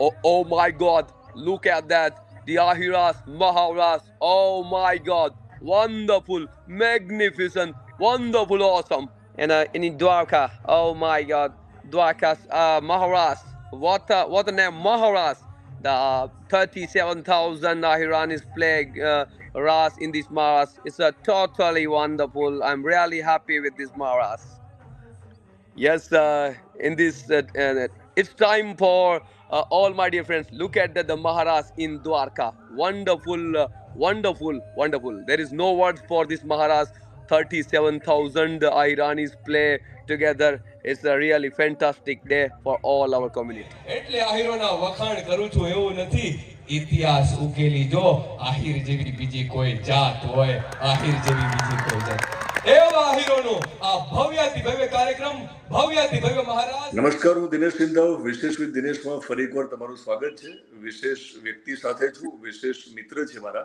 Oh, oh my God! Look at that. The Ahiras, Maharas. Oh my God! Wonderful, magnificent, wonderful, awesome. And uh, in Dwarka, oh my God, Dwarkas, uh, Maharas. What a, what a name, Maharas. The uh, 37,000 Ahiranis play uh, Ras in this Maras. It's a totally wonderful. I'm really happy with this Maras. Yes, uh, in this, uh, uh, it's time for uh, all my dear friends. Look at the, the Maharas in Dwarka. Wonderful, uh, wonderful, wonderful. There is no words for this Maharas. 37,000 Iranis play together. It's a really fantastic day for all our community. એટલે આહિરોના વખાણ કરું છું એવું નથી ઇતિહાસ ઉકેલી જો આહિર જેવી બીજી કોઈ જાત હોય આહિર જેવી બીજી કોઈ જાત એવા આહિરોનો આ ભવ્યાતિ ભવ્ય કાર્યક્રમ, ભવ્યાતિ ભવ્ય મહારાજ. નમસ્કાર, હું દિનેશ સિંધાવ, વિશેષ વિથ દિનેશમાં ફરી એકવાર તમારું સ્વાગત છે. વિશેષ વ્યક્તિ સાથે છું, વિશેષ મિત્ર છે મારા.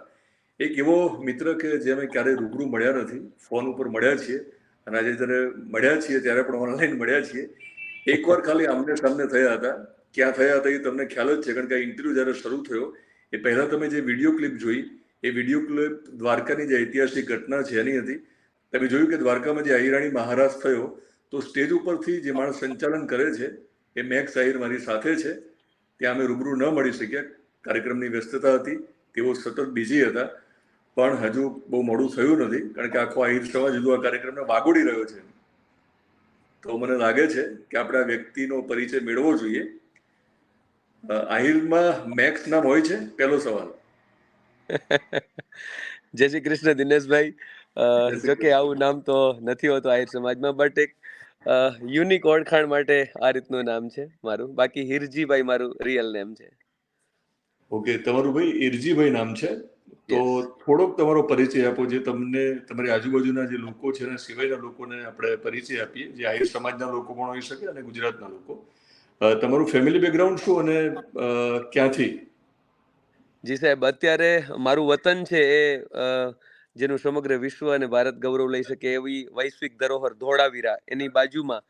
એક એવો મિત્ર કે જે અમે ક્યારેય રૂબરૂ મળ્યા નથી. ફોન ઉપર મળ્યા છીએ અને આજે જ્યારે મળ્યા છીએ, ત્યારે પણ ઓનલાઈન મળ્યા છીએ. એકવાર ખાલી આમને સામને થયા હતા. ક્યાં થયા હતા એ તમને ખ્યાલ જ છે, કારણ કે આ ઇન્ટરવ્યુ જ્યારે શરૂ થયો, એ પહેલાં તમે જે વીડિયો ક્લિપ જોઈ, એ વીડિયો ક્લિપ દ્વારકાની જે ઐતિહાસિક ઘટના છે એની હતી. તમે જોયું કે દ્વારકામાં જે અહિરાણી મહારાજ થયો, તો સ્ટેજ ઉપરથી જે માણસ સંચાલન કરે છે, એ મેક્સ આહિર મારી સાથે છે. ત્યાં અમે રૂબરૂ ન મળી શક્યા. કાર્યક્રમની વ્યસ્તતા હતી. તેઓ સતત બિઝી હતા. પણ હજુ બહુ મોડું થયું નથી, કારણ કે આખો આહિર સમાજ હજુ આ કાર્યક્રમને વાગોડી રહ્યો છે. તો મને લાગે છે કે આપણે આ વ્યક્તિનો પરિચય મેળવવો જોઈએ. આહિરમાં મેક્સ નામ હોય છે? પહેલો સવાલ. જય શ્રી કૃષ્ણ દિનેશભાઈ. અ, જો કે આવું નામ તો નથી હોતું આહિર સમાજમાં બટ એક યુનિક ઓળખાણ માટે આ રીતનું નામ છે મારું. બાકી હિરજીભાઈ મારું રિયલ નેમ છે. ઓકે તમારું ભાઈ ઇરજીભાઈ નામ છે? તો થોડોક તમારો પરિચય આપો જે તમને તમારી આજુબાજુના જે લોકો છે એના સિવાયના લોકોને આપણે પરિચય આપીએ જે આહિર સમાજના લોકો પણ હોઈ શકે અને ગુજરાતના લોકો. તમારું ફેમિલી બેકગ્રાઉન્ડ શું અને ક્યાંથી? જી સાહેબ અત્યારે મારું વતન છે એ જેનું સમગ્ર વિશ્વ અને ભારત ગૌરવ લઈ શકે એવી વૈશ્વિક ધરોહર ધોળાવીરા એની બાજુમાં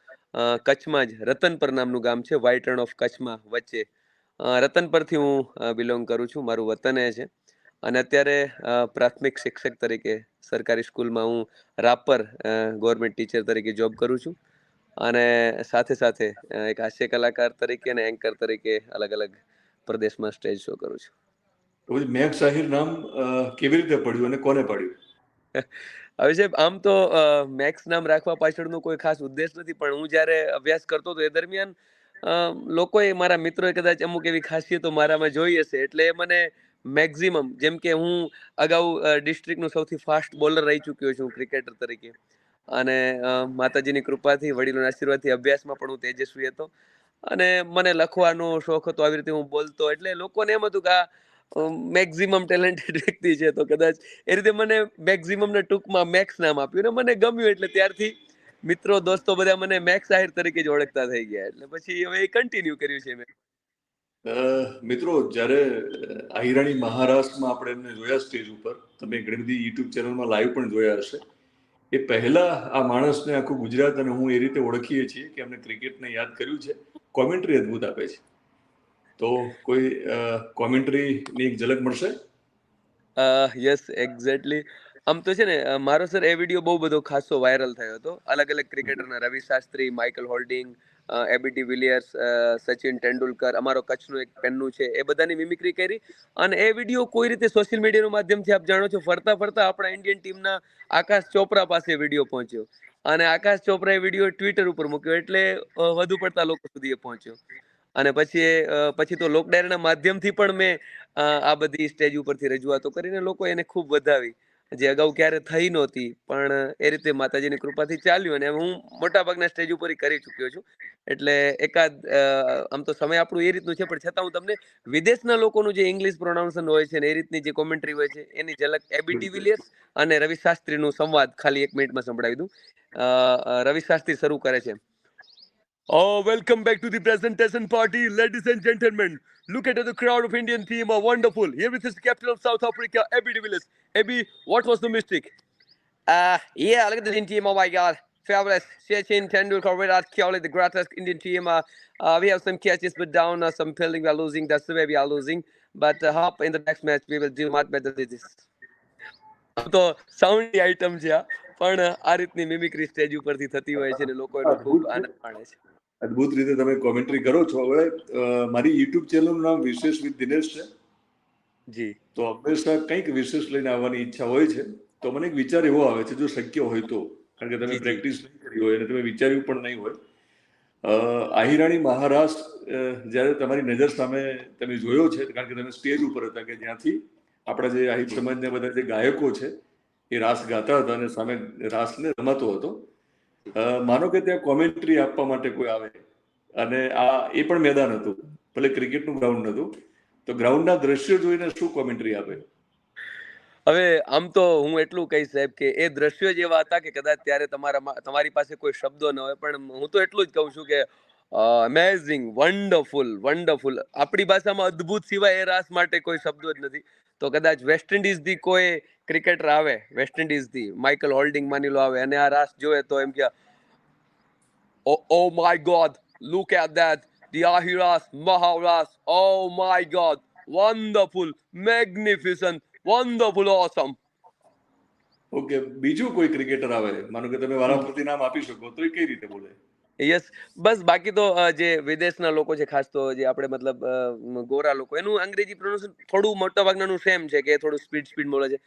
કચ્છમાં જ રતનપર નામનું ગામ છે વ્હાઇટ રણ ઓફ કચ્છમાં વચ્ચે. રતનપરથી હું બિલોંગ કરું છું, મારું વતન એ છે. અને અત્યારે પ્રાથમિક શિક્ષક તરીકે સરકારી સ્કૂલમાં હું રાપર ગવર્મેન્ટ ટીચર તરીકે જોબ કરું છું. અને સાથે સાથે એક હાસ્ય કલાકાર તરીકે અને એન્કર તરીકે અલગ અલગ પ્રદેશમાં સ્ટેજ શો કરું છું. તો પછી મેઘ સાહિર નામ કેવી રીતે પડ્યું અને કોને પાડ્યું? હવે સાહેબ, આમ તો મેક્સ નામ રાખવા પાછળનો કોઈ ખાસ ઉદ્દેશ નથી, પણ હું જ્યારે અભ્યાસ કરતો હતો એ દરમિયાન લોકોએ મારા મિત્રોએ કદાચ અમુક એવી ખાસિયતો મારામાં જોઈ હશે, એટલે મને મેક્ઝિમમ, જેમ કે હું અગાઉ ડિસ્ટ્રિક્ટનું સૌથી ફાસ્ટ બોલર રહી ચૂક્યો છું, ક્રિકેટર તરીકે. અને માતાજીની કૃપાથી, વડીલોના આશીર્વાદથી અભ્યાસમાં પણ હું તેજસ્વી હતો. અને મને લખવાનો શોખ હતો, આવી રીતે હું બોલતો, એટલે લોકોને એમ હતું કે આ મેક્ઝિમમ ટેલેન્ટેડ વ્યક્તિ છે તો કદાચ એ રીતે મને મેક્ઝિમમને ટૂંકમાં મેક્સ નામ આપ્યું ને મને ગમ્યું એટલે ત્યારથી મિત્રો, દોસ્તો બધા મને મેક્સ આહિર તરીકે જ ઓળખતા થઈ ગયા એટલે પછી હવે એ કન્ટિન્યુ કર્યું છે મેં. મિત્રો, જ્યારે આહિરાણી મહારાષ્ટ્રમાં આપણે એમને જોયા સ્ટેજ ઉપર, તમે ઘણી બધી યુટ્યુબ ચેનલમાં લાઈવ પણ જોયા હશે. એ પહેલા આ માણસને આખું ગુજરાત અને હું એ રીતે ઓળખીએ છીએ કે એમને ક્રિકેટને યાદ કર્યું છે. કોમેન્ટ્રી અદ્ભુત આપે છે. તો કોઈ કોમેન્ટ્રીની એક ઝલક મળશે? યસ એક્ઝેક્ટલી આમ તો છે ને મારો સર એ વીડિયો બહુ બધો ખાસો વાયરલ થયો હતો. અલગ અલગ ક્રિકેટરના Ravi Shastri Michael Holding AB de Villiers Sachin Tendulkar અમારો કચ્છનું એક પેનનું છે, એ બધાની મિમિક્રી કરી. અને એ વીડિયો કોઈ રીતે સોશિયલ મીડિયાના માધ્યમથી આપ જાણો છો, ફરતા ફરતા આપણા ઇન્ડિયન ટીમના આકાશ ચોપરા પાસે વીડિયો પહોંચ્યો. અને આકાશ ચોપરાએ વીડિયો ટ્વિટર ઉપર મૂક્યો, એટલે વધુ પડતા લોકો સુધી એ પહોંચ્યો. અને પછી પછી તો લોક ડાયરીના માધ્યમથી પણ મેં આ બધી સ્ટેજ ઉપરથી રજૂઆતો કરીને લોકો એને ખૂબ વધાવી. જે અગાઉ ક્યારે થઈ નહોતી પણ એ રીતે માતાજીની કૃપાથી ચાલ્યું અને હું મોટાભાગના સ્ટેજ ઉપર કરી ચૂક્યો છું. એટલે એકાદ આમ તો સમય આપણું એ રીતનું છે પણ છતાં હું તમને વિદેશના લોકોનું જે ઇંગ્લિશ પ્રોનાઉન્સન હોય છે ને એ રીતની જે કોમેન્ટ્રી હોય છે એની ઝલક એબી ડિવિલિયર્સ અને રવિ શાસ્ત્રીનું સંવાદ ખાલી એક મિનિટમાં સંભળાવી દઉં. રવિ શાસ્ત્રી શરૂ કરે છે. Oh, welcome back to the presentation party, ladies and gentlemen. Look at the crowd of Indian team are wonderful. Here with is the captain of South Africa, Abby de Villiers. Abby, what was the mistake? Uh, yeah, look at the Indian team. Oh my God. fabulous. Sachin Tendulkar, Virat Kohli, the greatest Indian team. Uh, uh, we have some catches, but down uh, some fielding we are losing. That's the way we are losing. But uh, hope in the next match we will do much better than this. તો sound item છે આ પણ આ રીતની mimicry stage ઉપરથી થતી હોય છે ને લોકો એનો ખૂબ આનંદ માણે છે અદ્ભુત રીતે તમે કોમેન્ટ્રી કરો છો. હવે મારી યુટ્યુબ ચેનલનું નામ વિશેષ વિથ દિનેશ છે. જી. તો હંમેશા કંઈક વિશેષ લઈને આવવાની ઈચ્છા હોય છે. તો મને એક વિચાર એવો આવે છે જો શક્ય હોય તો. કારણ કે તમે. પ્રેક્ટિસ નહીં કરી હોય અને તમે વિચાર્યું પણ નહીં હોય. આહિરાણી મહારાષ્ટ્ર જ્યારે તમારી નજર સામે તમે જોયો છે કારણ કે તમે સ્ટેજ ઉપર હતા કે જ્યાંથી આપણા જે આહિર સમાજના બધા જે ગાયકો છે એ રાસ ગાતા હતા અને સામે રાસને રમાતો હતો. માનો કે ત્યાં કોમેન્ટ્રી આપવા માટે કોઈ આવે. અને આ એ પણ મેદાન હતું. ભલે ક્રિકેટનું ગ્રાઉન્ડ હતું તો ગ્રાઉન્ડના દ્રશ્યો જોઈને શું કોમેન્ટ્રી આપે? હવે આમ તો હું એટલું કહીશ સાહેબ કે એ દ્રશ્યો જ એવા હતા કે કદાચ ત્યારે તમારા તમારી પાસે કોઈ શબ્દો ન હોય. પણ હું તો એટલું જ કહું છું કે અમેઝિંગ વન્ડરફુલ વન્ડરફુલ આપણી ભાષામાં અદ્ભુત સિવાય એ રાસ માટે કોઈ શબ્દો જ નથી તો કદાચ વેસ્ટ ઇન્ડિઝથી કોઈ ક્રિકેટર આવે વેસ્ટ ઇન્ડિઝથી માઇકલ હોલ્ડિંગ માની લો આવે અને આ રાસ જોવે તો એમ કે Oh, oh my God, look at that. The Ahiras, Maharas. Oh my God. Wonderful, magnificent, wonderful, awesome. Okay બીજું કોઈ ક્રિકેટર આવે માનો કે તમે વારાફરતી નામ આપી શકો તો એ કઈ રીતે બોલે યસ બસ બાકી તો જે વિદેશના લોકો છે ખાસ તો જે આપણે મતલબ ગોરા લોકો એનું અંગ્રેજી પ્રોનાઉન્સિએશન થોડું મોટા ભાગનાનું સેમ છે કે થોડું સ્પીડ સ્પીડ બોલે છે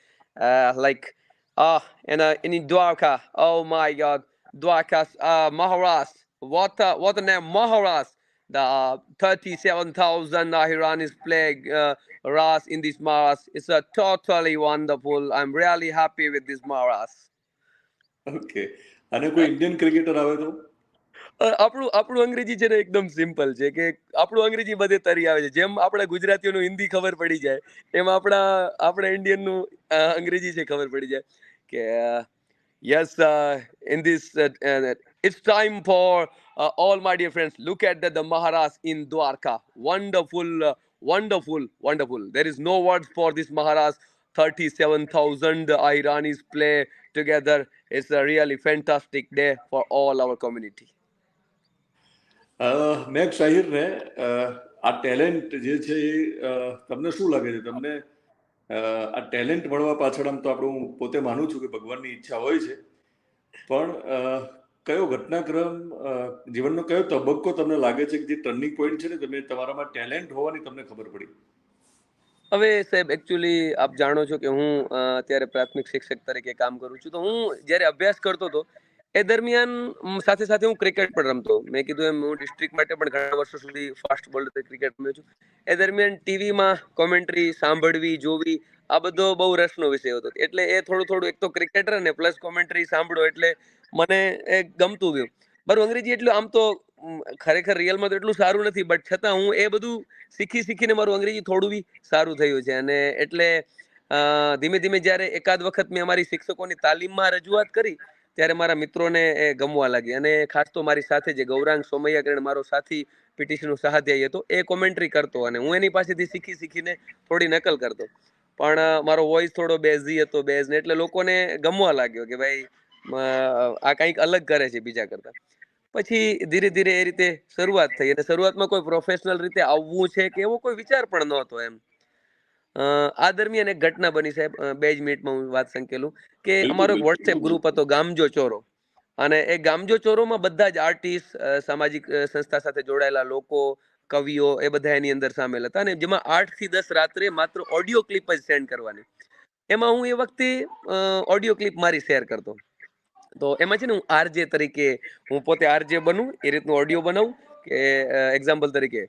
લાઈક આ એના એની Dwarka oh my God Dwarka Maharashtra what what what name Maharashtra the uh, 37,000 Ahiranis play uh, Ras in this Maras. It's a totally wonderful. I'm really happy with this Maras. Okay અને કોઈ Indian cricketer આવે તો આપણું આપણું અંગ્રેજી છે ને એકદમ સિમ્પલ છે કે આપણું અંગ્રેજી બધે તરી આવે છે જેમ આપણે ગુજરાતીઓનું હિન્દી ખબર પડી જાય એમ આપણા આપણા ઇન્ડિયનનું અંગ્રેજી છે ખબર પડી જાય કે yes in this it's time for all my dear friends look at the Maharashtra in Dwarka wonderful wonderful wonderful there is no word for this Maharashtra 37,000 Iranis play together. It's a really fantastic day for all our community. મેઘ શાહિરને આ talent જે છે એ તમને શું લાગે છે? તમને આ ટેલેન્ટ મળવા પાછળ આમ તો આપણું હું પોતે માનું છું કે ભગવાનની ઈચ્છા હોય છે. પણ કયો ઘટનાક્રમ જીવનનો કયો તબક્કો તમને લાગે છે કે જે ટર્નિંગ પોઈન્ટ છે ને તમે તમારામાં ટેલેન્ટ હોવાની તમને ખબર પડી? હવે સાહેબ એકચ્યુઅલી આપ જાણો છો કે હું અત્યારે પ્રાથમિક શિક્ષક તરીકે કામ કરું છું. તો હું જ્યારે અભ્યાસ કરતો હતો એ દરમિયાન સાથે સાથે હું ક્રિકેટ પણ રમતો. મેં કીધું એમ, હું ડિસ્ટ્રિક્ટ માટે પણ ઘણા વર્ષો સુધી ફાસ્ટ બોલર ક્રિકેટ રમ્યો છું. એ દરમિયાન ટીવીમાં કોમેન્ટ્રી સાંભળવી, જોવી, આ બધો બહુ રસનો વિષય હતો. એટલે એ થોડું થોડું એક તો ક્રિકેટર ને પ્લસ કોમેન્ટ્રી સાંભળો એટલે મને એ ગમતું ગયું. બરું અંગ્રેજી એટલું આમ તો ખરેખર રિયલમાં તો એટલું સારું નથી બટ છતાં હું એ બધું શીખી શીખીને મારું અંગ્રેજી થોડું બી સારું થયું છે. અને એટલે ધીમે ધીમે જ્યારે એકાદ વખત મેં અમારી શિક્ષકોની તાલીમમાં રજૂઆત કરી ત્યારે મારા મિત્રોને એ ગમવા લાગી. અને ખાસ તો મારી સાથે જે ગૌરાંગ સોમૈયા કરીને મારો સાથી પીટીસીનો સહાધ્યાયી હતો, એ કોમેન્ટ્રી કરતો અને હું એની પાસેથી શીખી શીખીને થોડી નકલ કરતો. પણ મારો વોઇસ થોડો બેઝી હતો બેઝ એટલે લોકોને ગમવા લાગ્યો કે ભાઈ આ કંઈક અલગ કરે છે બીજા કરતા. પછી ધીરે ધીરે એ રીતે શરૂઆત થઈ અને શરૂઆતમાં કોઈ પ્રોફેશનલ રીતે આવવું છે કે એવો કોઈ વિચાર પણ નહોતો એમ. આ દરમિયાન એક ઘટના બની સાહેબ. બે જ મિનિટમાં હું વાત સંકેલું કે અમારો એક વોટ્સએપ ગ્રુપ હતો ગામજો ચોરો. અને એ ગામજો ચોરોમાં બધા જ આર્ટિસ્ટ સામાજિક સંસ્થા સાથે જોડાયેલા લોકો કવિઓ એ બધા એની અંદર સામેલ હતા. અને જેમાં આઠથી દસ રાત્રે માત્ર ઓડિયો ક્લિપ જ સેન્ડ કરવાની. એમાં હું એ વખતે ઓડિયો ક્લિપ મારી શેર કરતો. તો એમાં છે ને હું આરજે તરીકે હું પોતે આરજે બનું એ રીતનું ઓડિયો બનાવું કે એક્ઝામ્પલ તરીકે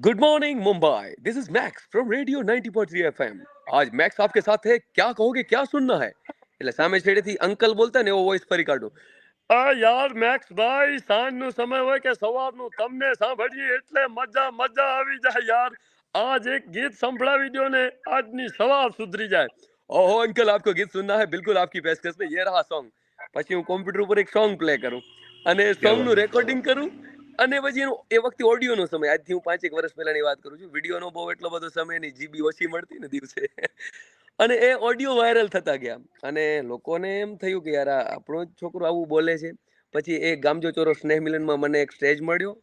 good morning Mumbai this is Max from radio 90.3 FM आज मैक्स आपके साथ है क्या कहोगे क्या सुनना है એટલે સામે છેડેથી અંકલ બોલતા ને એવો વોઇસ ફરી કાઢું આ યાર મેક્સ ભાઈ સાંજનો સમય હોય કે સવારનું તમને સાંભળીએ એટલે મજા મજા આવી જાય યાર આજ એક ગીત સંભળાવી દો ને આજની સવાર સુધરી જાય ઓહો અંકલ આપકો ગીત સુનના है बिल्कुल आपकी पेशकश में ये रहा सॉन्ग પછી હું કોમ્પ્યુટર ઉપર એક સોંગ પ્લે કરું અને સોંગ નું રેકોર્ડિંગ કરું અને પછી એનો એ વખતે ઓડિયોનો સમય. આજથી હું પાંચેક વર્ષ પહેલાની વાત કરું છું. વિડીયોનો બહુ એટલો બધો સમય નહીં. જીબી ઓછી મળતી ને દિવસે. અને એ ઓડિયો વાયરલ થતા ગયા. અને લોકોને એમ થયું કે યાર આપણો છોકરો આવું બોલે છે. પછી એ ગામજો ચોરો સ્નેહ મિલનમાં મને એક સ્ટેજ મળ્યો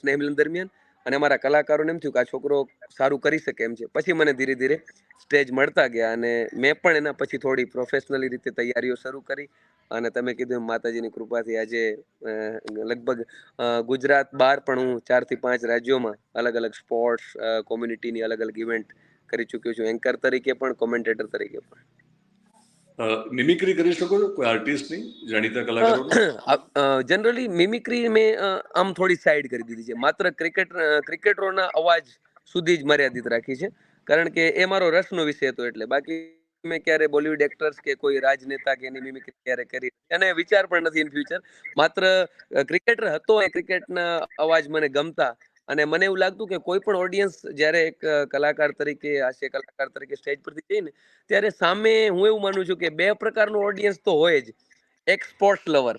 સ્નેહ મિલન દરમિયાન. અને અમારા કલાકારોને એમ થયું કે આ છોકરો સારું કરી શકે એમ છે. પછી મને ધીરે ધીરે સ્ટેજ મળતા ગયા અને મેં પણ એના પછી થોડી પ્રોફેશનલી રીતે તૈયારીઓ શરૂ કરી અને તમે કીધું માતાજીની કૃપાથી આજે લગભગ ગુજરાત બહાર પણ હું ચારથી પાંચ રાજ્યોમાં અલગ અલગ સ્પોર્ટ્સ કોમ્યુનિટીની અલગ અલગ ઇવેન્ટ કરી ચૂક્યો છું. એન્કર તરીકે પણ કોમેન્ટેટર તરીકે પણ. મિમિક્રી કરી શકો છો કોઈ આર્ટિસ્ટની જાણીતા કલાકારો જનરલી મિમિક્રી મેં આમ થોડી સાઈડ કરી દીધી છે. માત્ર ક્રિકેટ ક્રિકેટરોના અવાજ સુધી જ મર્યાદિત રાખી છે. કારણ કે એ મારો રસનો વિષય હતો એટલે. બાકી મેં ક્યારે બોલિવૂડ એક્ટર્સ કે કોઈ રાજનેતા કે એની મિમિક્રી ક્યારે કરી. અને વિચાર પણ નથી ઇન ફ્યુચર માત્ર ક્રિકેટર હતો એ ક્રિકેટના અવાજ મને ગમતા અને મને એવું લાગતું કે કોઈ પણ ઓડિયન્સ જ્યારે એક કલાકાર તરીકે, હાસ્ય કલાકાર તરીકે સ્ટેજ પરથી જઈને, ત્યારે સામે હું એવું માનું છું કે બે પ્રકારનું ઓડિયન્સ તો હોય જ. એક સ્પોર્ટ્સ લવર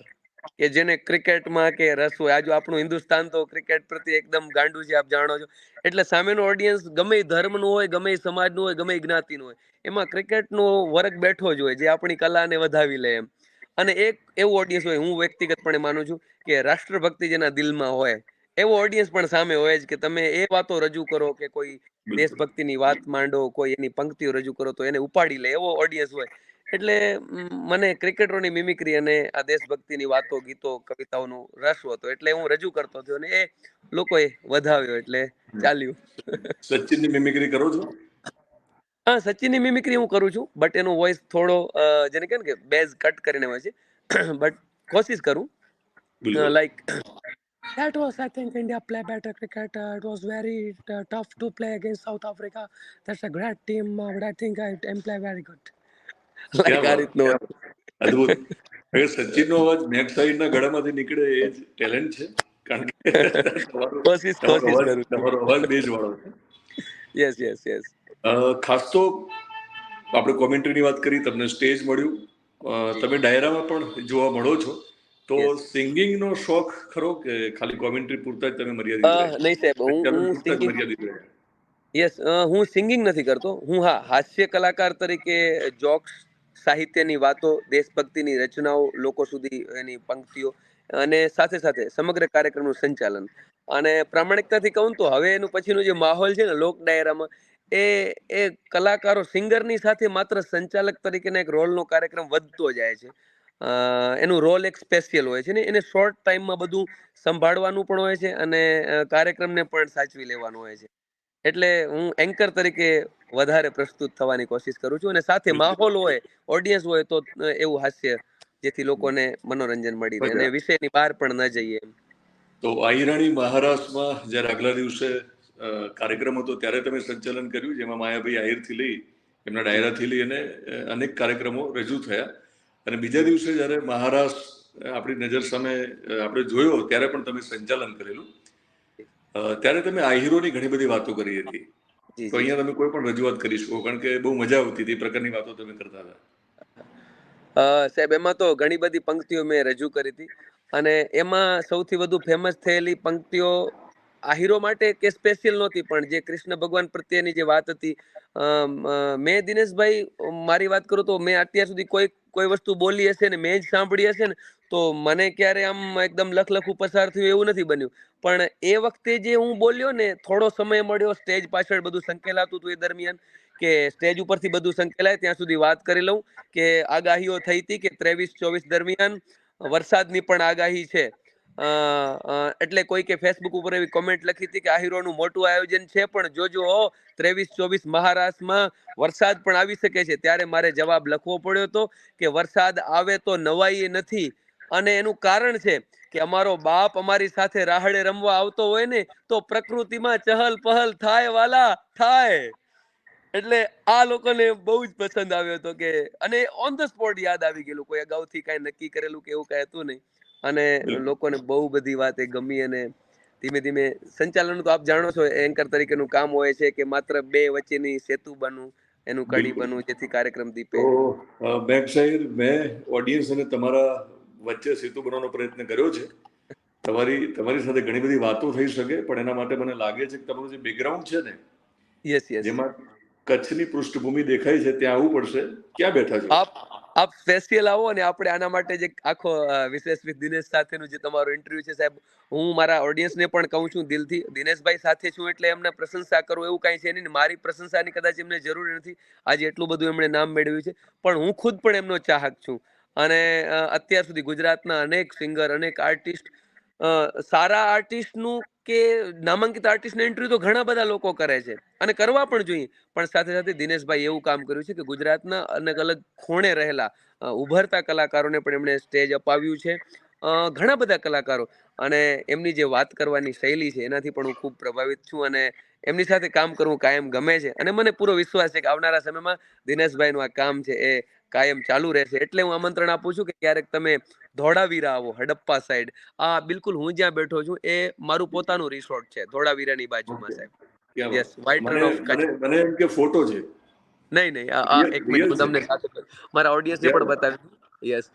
કે જેને ક્રિકેટમાં કે રસ હોય. આજુ આપણું હિન્દુસ્તાન તો ક્રિકેટ પ્રત્યે એકદમ ગાંડું છે, આપ જાણો છો. એટલે સામેનો ઓડિયન્સ ગમે ધર્મનું હોય, ગમે સમાજનું હોય, ગમે જ્ઞાતિનું હોય, એમાં ક્રિકેટનો વર્ગ બેઠો જ હોય, જે આપણી કલાને વધાવી લે એમ. અને એક એવું ઓડિયન્સ હોય, હું વ્યક્તિગતપણે માનું છું કે રાષ્ટ્રભક્તિ જેના દિલમાં હોય એવો ઓડિયન્સ પણ સામે હોય જ કે તમે એ વાતો રજૂ કરો કે કોઈ દેશભક્તિની વાત માંડો કોઈ એની પંક્તિઓ રજૂ કરો તો એને ઉપાડી લે એવો ઓડિયન્સ હોય. એટલે મને ક્રિકેટરોની મિમિક્રી અને આ દેશભક્તિની વાતો ગીતો કવિતાઓનો રસ હતો એટલે હું રજૂ કરતો થયો અને એ લોકોએ વધાવ્યો એટલે ચાલ્યું. સચિનની મિમિક્રી કરો છો? હા સચિનની મિમિક્રી હું કરું છું બટ એનો વોઇસ થોડો જેને કહે ને કે બેઝ કટ કરીને હોય છે. બટ કોશિશ કરું. Like That was, I think, India play better cricket. Uh, it was very uh, tough to play against South Africa. That's a great team, uh, but I think I am play very good. Like આ રીતનું. અદ્ભુત સચિનનો અવાજ make સાઈડના ગળામાંથી નીકળે એ જ talent છે કારણ કે તમારો કોશિશ કોશિશ કરું તમારો અવાજ બેજ વાળો છે યસ યસ યસ અ, ખાસ તો આપણે કોમેન્ટ્રીની વાત કરી તમને સ્ટેજ મળ્યું તમે ડાયરામાં પણ જોવા મળો છો તો સિંગિંગ નો શોખ ખરો કે ખાલી કોમેન્ટ્રી પૂરતા જ તમે મર્યાદિત નહીં સાહેબ હું સિંગિંગ યસ હું સિંગિંગ નથી કરતો. હું હા હાસ્ય કલાકાર તરીકે જોક્સ સાહિત્યની વાતો દેશભક્તિની રચનાઓ લોકો સુધી એની પંક્તિઓ અને સાથે સાથે સમગ્ર કાર્યક્રમનું સંચાલન. અને પ્રામાણિકતાથી કહું તો હવે એનું પછીનું જે માહોલ છે ને લોક ડાયરામાં એ એ કલાકારો સિંગરની સાથે માત્ર સંચાલક તરીકેના એક રોલનો કાર્યક્રમ વધતો જાય છે. એનું રોલ એક સ્પેશિયલ હોય છે ને એને શોર્ટ ટાઈમમાં બધું સંભાળવાનું પણ હોય છે અને કાર્યક્રમને પણ સાચવી લેવાનું હોય છે. એટલે હું એન્કર તરીકે વધારે પ્રસ્તુત થવાની કોશિશ કરું છું અને સાથે માહોલ હોય ઓડિયન્સ હોય તો એવું હાસ્ય જેથી લોકોને મનોરંજન મળી રહે અને વિષયની બહાર પણ ન જઈએ તો આયરાણી મહારાષ્ટ્રમાં જ્યારે આગલા દિવસે કાર્યક્રમ હતો ત્યારે તમે સંચાલન કર્યું જેમાં માયાભાઈ આહિરથી લઈ એમના ડાયરાથી લઈ અને અનેક કાર્યક્રમો રજૂ થયા. અને બીજા દિવસે જ્યારે મહારાષ્ટ્ર આપણી નજર સામે આપણે જોયો ત્યારે પણ તમે સંચાલન કરેલું. ત્યારે તમે આહીરોની ઘણી બધી વાતો કરી હતી. તો અહીંયા તમે કોઈ પણ રજૂઆત કરી શકો કારણ કે બહુ મજા આવતી હતી પ્રકારની વાતો તમે કરતા હતા. સાહેબ એમાં તો ઘણી બધી પંક્તિઓ મેં રજૂ કરી હતી. અને એમાં સૌથી વધુ ફેમસ થયેલી પંક્તિઓ આહીરો માટે કે સ્પેશિયલ નહોતી પણ જે કૃષ્ણ ભગવાન પ્રત્યેની જે વાત હતી મેં દિનેશભાઈ મારી વાત કરું તો મેં અત્યાર સુધી કોઈ કોઈ વસ્તુ બોલી હશે ને મેં જ સાંભળી હશે ને, તો મને ક્યારે આમ એકદમ લખ લખું પસાર થયું એવું નથી બન્યું. પણ એ વખતે જે હું બોલ્યો ને, થોડો સમય મળ્યો સ્ટેજ પાછળ બધું સંકેલાતું હતું એ દરમિયાન, કે સ્ટેજ ઉપરથી બધું સંકેલાય, ત્યાં સુધી વાત કરી લઉં, કે આગાહીઓ થઈ હતી કે ત્રેવીસ ચોવીસ દરમિયાન વરસાદની પણ આગાહી છે. એટલે કોઈ કે ફેસબુક ઉપર એવી કોમેન્ટ લખી હતી કે આહિરોનું મોટું આયોજન છે, પણ જોજો ત્રેવીસ ચોવીસ મહારાષ્ટ્રમાં વરસાદ પણ આવી શકે છે. ત્યારે મારે જવાબ લખવો પડ્યો હતો કે વરસાદ આવે તો નવાઈ નથી. અને એનું કારણ છે કે અમારો બાપ અમારી સાથે રાહડે રમવા આવતો હોય ને, તો પ્રકૃતિમાં ચહલ પહલ થાય વાલા, થાય. એટલે આ લોકોને બહુ જ પસંદ આવ્યો હતો કે, અને ઓન ધ સ્પોટ યાદ આવી ગયેલું, કોઈ અગાઉથી કાંઈ નક્કી કરેલું કે એવું કાંઈ હતું નહીં. અને લોકોને બહુ બધી વાત એ ગમી અને ધીમે ધીમે સંચાલન તો આપ જાણો છો એન્કર તરીકેનું કામ હોય છે કે માત્ર બે વચ્ચેની સેતુ બનવું એનું કડી બનવું જેથી કાર્યક્રમ દીપે. તો સાહેબ મેં ઓડિયન્સ અને તમારા વચ્ચે સેતુ બનાવવાનો પ્રયત્ન કર્યો છે. તમારી તમારી સાથે ઘણી બધી વાતો થઈ શકે પણ એના માટે મને લાગે છે કે તમારું જે બેકગ્રાઉન્ડ છે ને યસ યસ જેમાં કચ્છની પૃષ્ઠભૂમિ દેખાય છે ત્યાં આવવું પડશે. ક્યાં બેઠા છો? આપ આપ સ્પેશિયલ આવો અને આપણે આના માટે જે આખો વિશેષ દિનેશ સાથેનું જે તમારું ઇન્ટરવ્યુ છે સાહેબ, હું મારા ઓડિયન્સને પણ કહું છું દિલથી. દિનેશભાઈ સાથે છું એટલે એમને પ્રશંસા કરું, એવું કાંઈ છે નહીં મારી પ્રશંસાની કદાચ એમને જરૂર નથી. આજે એટલું બધું એમણે નામ મેળવ્યું છે. પણ હું ખુદ પણ એમનો ચાહક છું. અને અત્યાર સુધી ગુજરાતના અનેક સિંગર અનેક આર્ટિસ્ટ સારા આર્ટિસ્ટનું કે નામાંકિત આર્ટિસ્ટનું ઇન્ટરવ્યુ તો ઘણા બધા લોકો કરે છે અને કરવા પણ જોઈએ. પણ સાથે સાથે દિનેશભાઈ એવું કામ કર્યું છે કે ગુજરાતના અલગ અલગ ખૂણે રહેલા ઉભરતા કલાકારોને પણ એમણે સ્ટેજ અપાવ્યું છે. ઘણા બધા કલાકારો. અને એમની જે વાત કરવાની શૈલી છે એનાથી પણ હું ખૂબ પ્રભાવિત છું અને એમની સાથે કામ કરવું કાયમ ગમે છે. અને મને પૂરો વિશ્વાસ છે કે આવનારા સમયમાં દિનેશભાઈનું આ કામ છે એ કાયમ ચાલુ રહેશે. એટલે હું આમંત્રણ આપું છું કે ક્યારેક તમે ધોળાવીરા આવો હડપ્પા સાઈડ આ બિલકુલ હું જ્યાં બેઠો છું એ મારું પોતાનું રિસોર્ટ છે ધોળાવીરાની બાજુમાં સાહેબ. Yes white Rann of Kutch મને એમ કે ફોટો છે. નહીં નહીં આ એક મિનિટ હું તમને સાથે મારા ઓડિયન્સને. પણ બતાવી yes.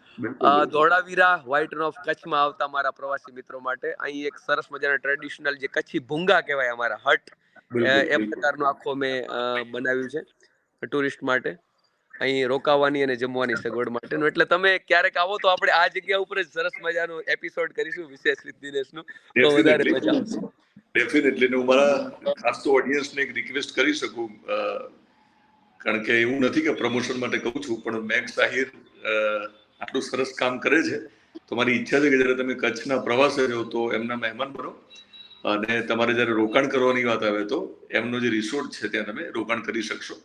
Dholavira white Rann of કચ્છમાં આવતા મારા પ્રવાસી મિત્રો માટે અહીં એક સરસ મજાના ટ્રેડિશનલ જે કચ્છી ભૂંગા કહેવાય અમારા હટ એ પ્રકારનું આખો મેં બનાવ્યું છે ટુરિસ્ટ માટે. અહીં રોકાવાની અને જમવાની સગવડ માટેનું. એટલે તમે ક્યારેક આવો તો આપણે આ જગ્યા ઉપર જ સરસ મજાનો એપિસોડ કરીશું વિશેષ દિનેશનું. તો વધારે મજા આવશે. ડેફિનેટલી હું મારા ખાસ તો ઓડિયન્સને એક રિક્વેસ્ટ કરી શકું કારણ કે એવું નથી કે પ્રમોશન માટે કહું છું પણ મેઘ સાહિર આટલું સરસ કામ કરે છે. તો મારી ઈચ્છા છે કે જ્યારે તમે કચ્છના પ્રવાસે જાઓ તો એમના મહેમાન બનો. અને તમારે જ્યારે રોકાણ કરવાની વાત આવે તો એમનો જે રિસોર્ટ છે ત્યાં તમે રોકાણ કરી શકશો.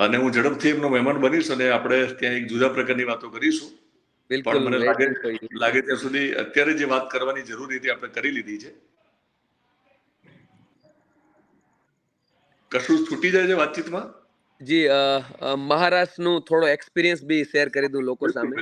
અને હું ઝડપથી એમનો મહેમાન બનીશ અને આપણે ત્યાં એક જુદા પ્રકારની વાતો કરીશું. પણ મને લાગે. લાગે ત્યાં સુધી અત્યારે જે વાત કરવાની જરૂર હતી આપણે કરી લીધી છે. કશું છૂટી જાય છે વાતચીતમાં? જી મહારાષ્ટ્રનું થોડો એક્સપિરિયન્સ બી શેર કરી દઉં લોકો સામે.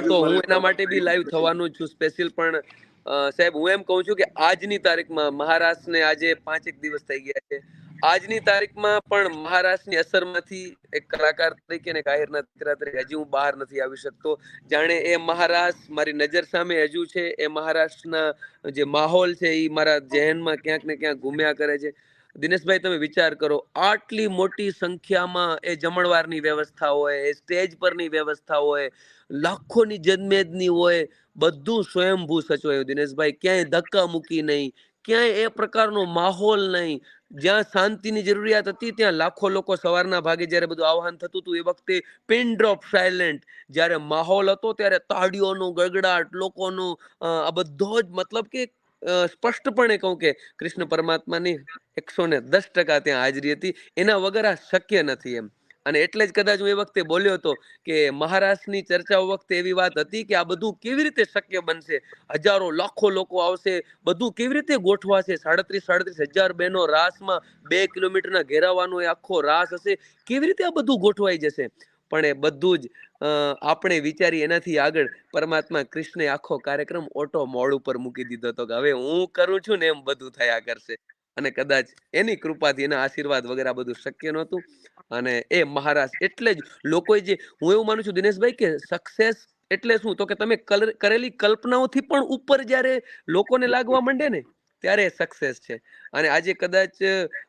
તો હું એના માટે બી લાઈવ થવાનું છું સ્પેશિયલ પણ સાહેબ, હું એમ કહું છું કે આજની તારીખમાં મહારાષ્ટ્રને આજે પાંચેક દિવસ થઈ ગયા છે. આજની તારીખમાં પણ મહારાષ્ટ્રની અસરમાંથી એક કલાકાર તરીકે અને કાયરના દીકરા તરીકે હજી હું બહાર નથી આવી શકતો. જાણે એ મહારાષ્ટ્ર મારી નજર સામે હજુ છે. એ મહારાષ્ટ્રના જે માહોલ છે એ મારા જહેનમાં ક્યાંક ને ક્યાંક ઘૂમ્યા કરે છે. દિનેશભાઈ, તમે વિચાર કરો, આટલી મોટી સંખ્યામાં એ જમણવારની વ્યવસ્થા હોય, એ સ્ટેજ પરની વ્યવસ્થા હોય, લાખોની જનમેદની હોય, બધું સ્વયંભૂ સચવાયું. દિનેશભાઈ, ક્યાંય ધક્કા મૂકી નહીં, ક્યાંય એ પ્રકારનો માહોલ નહીં. જ્યાં શાંતિની જરૂરિયાત હતી, ત્યાં લાખો લોકો સવારના ભાગે જ્યારે બધું આહવાન થતું હતું, એ વખતે પિન ડ્રોપ સાયલેન્ટ. જ્યારે માહોલ હતો, ત્યારે તાળીઓનો ગગડાટ લોકોનો આ બધો જ મતલબ કે સ્પષ્ટપણે કહું કે કૃષ્ણ પરમાત્માની એકસો ને દસ ટકા ત્યાં હાજરી હતી. એના વગર આ શક્ય નથી એમ. અને એટલે જ કદાચ હું એ વખતે બોલ્યો હતો કે મહારાષ્ટ્રની ચર્ચાઓ વખતે એવી વાત હતી કે આ બધું કેવી રીતે શક્ય બનશે? હજારો લાખો લોકો આવશે. બધું કેવી રીતે ગોઠવાશે? સાડત્રીસ સાડત્રીસ હજાર બહેનો રાસમાં બે કિલોમીટરના ઘેરાવાનો એ આખો રાસ હશે. કેવી રીતે આ બધું ગોઠવાઈ જશે? પણ એ બધું જ આપણે વિચારી એનાથી આગળ પરમાત્મા કૃષ્ણે આખો કાર્યક્રમ ઓટો મોડ ઉપર મૂકી દીધો હતો કે હવે હું કરું છું ને એમ બધું થયા કરશે. અને કદાચ એની કૃપાથી એના આશીર્વાદ વગેરે આ બધું શક્ય નહોતું. અને એ મહારાજ એટલે જ લોકોએ જે હું એવું માનું છું દિનેશભાઈ કે સક્સેસ એટલે શું? તો કે તમે કરેલી કલ્પનાઓથી પણ ઉપર જ્યારે લોકોને લાગવા માંડે ને ત્યારે સક્સેસ છે. અને આજે કદાચ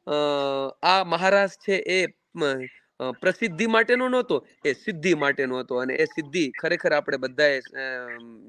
અ, આ મહારાજ છે એ પ્રસિદ્ધિ માટેનો નહોતો, એ સિદ્ધિ માટેનો હતો અને એ સિદ્ધિ ખરેખર આપણે બધાએ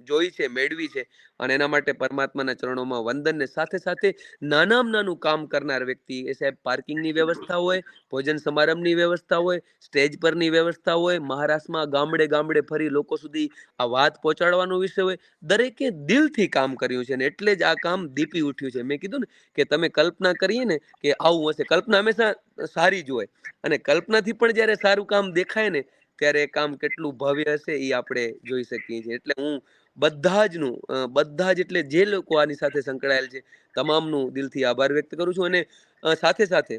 જોઈ છે, મેળવી છે અને એના માટે પરમાત્માના ચરણોમાં વંદન ને સાથે સાથે નાનામાં નાનું કામ કરનાર વ્યક્તિ એ સાહેબ પાર્કિંગની વ્યવસ્થા હોય, ભોજન સમારંભની વ્યવસ્થા હોય, સ્ટેજ પરની વ્યવસ્થા હોય, મહારાષ્ટ્રમાં ગામડે ગામડે ફરી લોકો સુધી આ વાત પહોંચાડવાનો વિષય હોય, દરેકે દિલથી કામ કર્યું છે ને એટલે જ આ કામ દીપી ઉઠ્યું છે. મેં કીધું ને કે તમે કલ્પના કરીએ ને કે આવું હશે. કલ્પના હંમેશા સારી જ હોય અને કલ્પનાથી પણ જ્યારે સારું કામ દેખાય ને, ત્યારે એ કામ કેટલું ભવ્ય હશે એ આપણે જોઈ શકીએ છીએ. એટલે હું બધા જનું બધા જ એટલે જે લોકો આની સાથે સંકળાયેલ છે, તમામનું દિલથી આભાર વ્યક્ત કરું છું. અને સાથે સાથે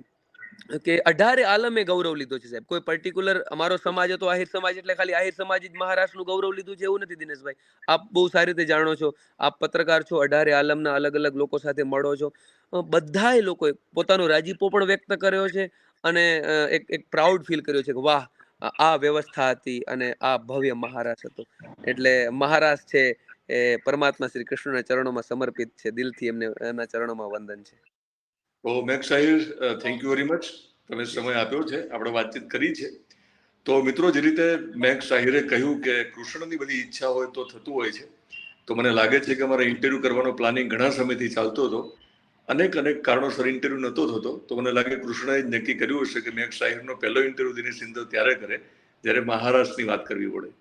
કે અઢારે આલમે ગૌરવ લીધો છે સાહેબ. કોઈ પર્ટિક્યુલર અમારો સમાજ હતો, આહિર સમાજ એટલે ખાલી આહિર સમાજ જ મહારાષ્ટ્રનું ગૌરવ લીધું છે એવું નથી દિનેશભાઈ. આપ બહુ સારી રીતે જાણો છો, આપ પત્રકાર છો, અઢારે આલમના અલગ અલગ લોકો સાથે મળો છો. બધાએ લોકોએ પોતાનો રાજીપો પણ વ્યક્ત કર્યો છે. અને એક એક પ્રાઉડ ફીલ કર્યો છે કે વાહ, આ વ્યવસ્થા હતી અને આ ભવ્ય મહારાજ હતો. એટલે મહારાજ છે એ પરમાત્મા શ્રી કૃષ્ણના ચરણોમાં સમર્પિત છે. દિલથી એમને, એના ચરણોમાં વંદન છે. ઓ Megh Sahir thank you very much તમે સમય આપ્યો છે. આપણે વાતચીત કરી છે. તો મિત્રો, જે રીતે મેઘ સાહિરે કહ્યું કે કૃષ્ણની બધી ઈચ્છા હોય તો થતું હોય છે. તો મને લાગે છે કે અમારા ઇન્ટરવ્યુ કરવાનો પ્લાનિંગ ઘણા સમયથી ચાલતો હતો. અનેક અનેક કારણોસર ઇન્ટરવ્યુ નહોતો થતો. તો મને લાગે કૃષ્ણએ જ નક્કી કર્યું હશે કે મેઘ સાહિરનો પહેલો ઇન્ટરવ્યુ દિનેશ સિંધો ત્યારે કરે, જ્યારે મહારાષ્ટ્રની વાત કરવી પડે.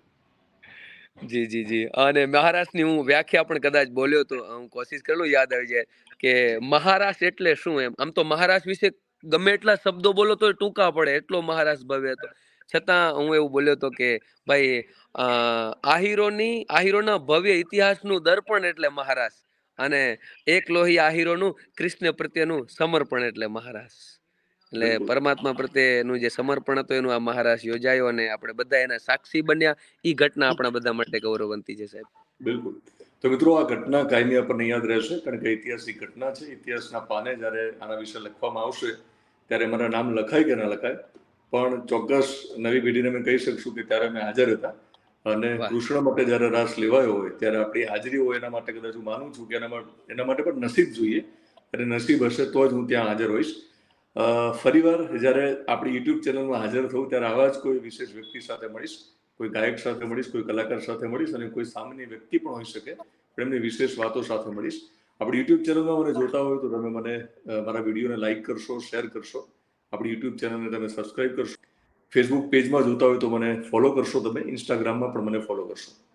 જી જી જી. અને મહારાષ્ટ્રની હું વ્યાખ્યા પણ કદાચ બોલ્યો તો હું કોશિશ કરેલું યાદ આવી જાય કે મહારાષ્ટ્ર એટલે શું એમ? આમ તો મહારાષ્ટ્ર વિશે ગમે એટલા શબ્દો બોલો તો ટૂંકા પડે, એટલો મહારાષ્ટ્ર ભવ્ય હતો. છતાં હું એવું બોલ્યો હતો કે ભાઈ આહિરોના, આહીરોના ભવ્ય ઇતિહાસનું દર્પણ એટલે મહારાષ્ટ્ર. અને એક લોહી આહીરોનું કૃષ્ણ પ્રત્યેનું સમર્પણ એટલે મહારાજ. એટલે. પરમાત્મા પ્રત્યેનું જે સમર્પણ હતું એનું આ મહારાજ યોજાયો અને આપણે બધા એના સાક્ષી બન્યા. એ ઘટના આપણા બધા માટે ગૌરવંતી છે સાહેબ. બિલકુલ. તો મિત્રો આ ઘટના કાયમી આપણને યાદ રહેશે કારણ કે ઐતિહાસિક ઘટના છે. ઇતિહાસના પાને જ્યારે આના વિશે લખવામાં આવશે ત્યારે મારા નામ લખાય કે ના લખાય પણ ચોક્કસ નવી પેઢીને મેં કહી શકશું કે ત્યારે અમે હાજર હતા. અને. કૃષ્ણ માટે જ્યારે રાસ લેવાયો હોય ત્યારે આપણી હાજરી હોય એના માટે કદાચ હું માનું છું કે એના માટે એના માટે પણ નસીબ જોઈએ. અને નસીબ હશે તો જ હું ત્યાં હાજર હોઈશ. અ, ફરીવાર જ્યારે આપણી યુટ્યુબ ચેનલમાં હાજર થવું ત્યારે આવા જ કોઈ વિશેષ વ્યક્તિ સાથે મળીશ કોઈ ગાયક સાથે મળીશ કોઈ કલાકાર સાથે મળીશ અને કોઈ સામાન્ય વ્યક્તિ પણ હોઈ શકે પણ એમની વિશેષ વાતો સાથે મળીશ. આપણી યુટ્યુબ ચેનલમાં મને જોતા હોય તો તમે મને મારા વિડીયોને લાઈક કરશો શેર કરશો. આપણી યુટ્યુબ ચેનલને તમે સબસ્ક્રાઇબ કરશો. ફેસબુક પેજમાં જોતા હોય તો મને ફોલો કરશો તમે. ઇન્સ્ટાગ્રામમાં પણ મને ફોલો કરશો.